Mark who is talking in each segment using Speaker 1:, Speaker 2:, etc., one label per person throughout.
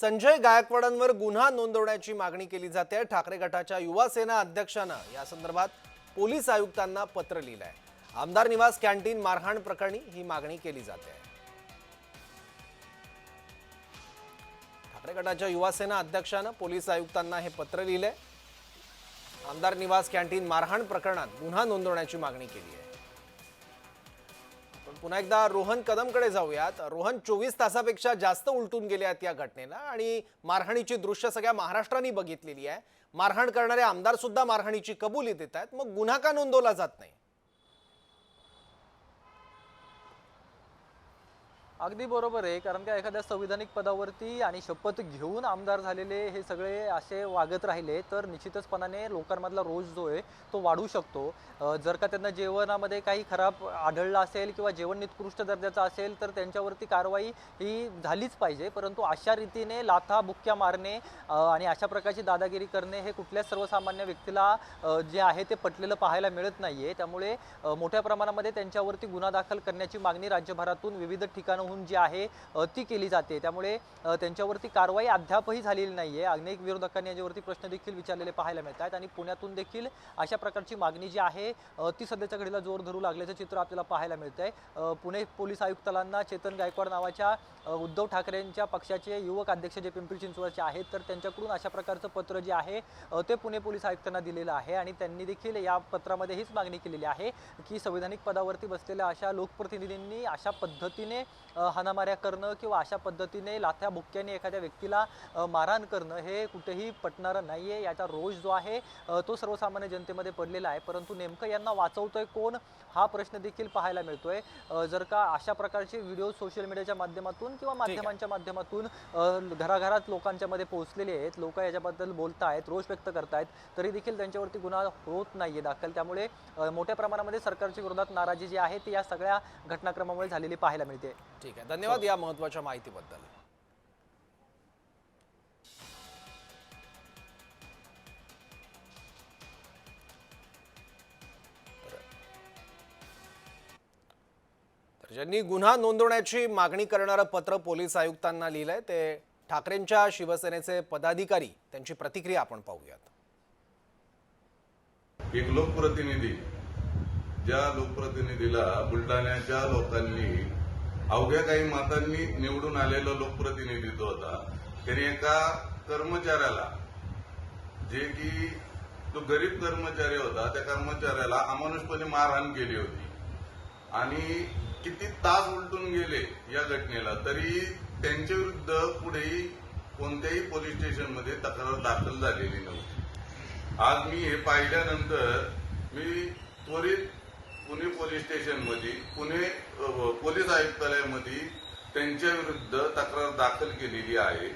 Speaker 1: संजय गायकवाडांवर गुन्हा नोंदवण्याची मागणी केली जाते. ठाकरे गटाच्या युवा सेना अध्यक्षानं या संदर्भात पोलीस आयुक्तांना पत्र लिहिलं आहे आमदार निवास कॅन्टीन मारहाण प्रकरणी ही मागणी केली जाते. ठाकरे गटाच्या युवा सेना अध्यक्षानं पोलीस आयुक्तांना हे पत्र लिहिलंय. आमदार निवास कॅन्टीन मारहाण प्रकरणात गुन्हा नोंदवण्याची मागणी केली आहे. पुन्हा एकदा रोहन कदमकडे जाऊयात. रोहन चोवीस तासापेक्षा जास्त उलटून गेले आहेत या घटनेला आणि मारहाणीची दृश्य सगळ्या महाराष्ट्राने बघितलेली आहे. मारहाण करणारे आमदार सुद्धा मारहाणीची कबुली देत आहेत. मग गुन्हा का नोंदवला जात नाही?
Speaker 2: अगदी बरोबर आहे कारण का एखाद्या संविधानिक पदावरती आणि शपथ घेऊन आमदार झालेले हे सगळे असे वागत राहिले तर निश्चितचपणाने लोकांमधला रोष जो आहे तो वाढू शकतो. जर का त्यांना जेवणामध्ये काही खराब आढळला असेल किंवा जेवण निकृष्ट दर्जाचं असेल तर त्यांच्यावरती कारवाई ही झालीच पाहिजे. परंतु अशा रीतीने लाथा बुक्क्या मारणे आणि अशा प्रकारची दादागिरी करणे हे कुठल्याच सर्वसामान्य व्यक्तीला जे आहे ते पटलेलं पाहायला मिळत नाही आहे त्यामुळे मोठ्या प्रमाणामध्ये त्यांच्यावरती गुन्हा दाखल करण्याची मागणी राज्यभरातून विविध ठिकाणाहून जी आहे ती केली जाते. त्यामुळे त्यांच्यावरती कारवाई अद्यापही झालेली नाही आहे अनेक विरोधकांनी याच्यावरती प्रश्न देखील विचारलेले पाहायला मिळत आहेत आणि पुण्यातून देखील अशा प्रकारची मागणी जी आहे ती सध्याच्या घडीला जोर धरू लागल्याचं चित्र आपल्याला पाहायला मिळत आहे पुणे पोलीस आयुक्तालांना चेतन गायकवाड नावाच्या उद्धव ठाकरेंच्या पक्षाचे युवक अध्यक्ष जे पिंपरी चिंचवडचे आहेत तर त्यांच्याकडून अशा प्रकारचं पत्र जे आहे ते पुणे पोलीस आयुक्तांना दिलेलं आहे आणि त्यांनी देखील या पत्रामध्ये हीच मागणी केलेली आहे की संविधानिक पदावरती बसलेल्या अशा लोकप्रतिनिधींनी अशा पद्धतीने हाणामाऱ्या करणं किंवा अशा पद्धतीने लाथ्या बुक्क्याने एखाद्या व्यक्तीला मारहाण करणं हे कुठेही पटणारं नाही आहे याचा रोष जो आहे तो सर्वसामान्य जनतेमध्ये पडलेला आहे. परंतु नेमकं यांना वाचवतोय कोण हा प्रश्न देखील पाहायला मिळतोय. जर का अशा प्रकारचे व्हिडिओ सोशल मीडियाच्या माध्यमातून किंवा माध्यमांच्या माध्यमातून घराघरात लोकांच्या मध्ये पोहोचलेले आहेत लोक याच्याबद्दल बोलतायत रोष व्यक्त करतायत तरी देखील त्यांच्यावरती गुन्हा होत नाहीये दाखल. त्यामुळे मोठ्या प्रमाणामध्ये सरकारच्या विरोधात नाराजी जी आहे ती या सगळ्या घटनाक्रमामुळे झालेली पाहायला मिळते.
Speaker 1: ठीक आहे. धन्यवाद या महत्त्वाच्या माहितीबद्दल. तर ज्यांनी गुन्हा नोंदवण्याची मागणी करणारं पत्र पोलीस आयुक्तांना लिहिलंय ते ठाकरेंच्या शिवसेनेचे पदाधिकारी त्यांची प्रतिक्रिया आपण पाहूयात.
Speaker 3: एक लोकप्रतिनिधी ज्या लोकप्रतिनिधीला बुलढाण्याच्या लोकांनी अवघ्या काही मतांनी निवडून आलेलं लोकप्रतिनिधित्व होता. त्याने एका कर्मचाऱ्याला जे की तो गरीब कर्मचारी होता त्या कर्मचाऱ्याला अमानुषपणे मारहाण केली होती. आणि किती तास उलटून गेले या घटनेला तरी त्यांच्या विरुद्ध पुढेही कोणत्याही पोलीस स्टेशनमध्ये तक्रार दाखल झालेली नव्हती. आज मी हे पाहिल्यानंतर मी त्वरित पुणे पोलीस स्टेशनमध्ये पुणे पोलीस आयुक्तालयामध्ये त्यांच्या विरुद्ध तक्रार दाखल केलेली आहे.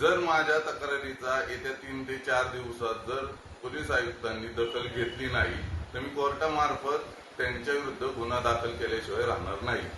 Speaker 3: जर माझ्या तक्रारीचा येत्या तीन ते चार दिवसात जर पोलीस आयुक्तांनी दखल घेतली नाही तर मी कोर्टामार्फत त्यांच्या विरुद्ध गुन्हा दाखल केल्याशिवाय राहणार नाही.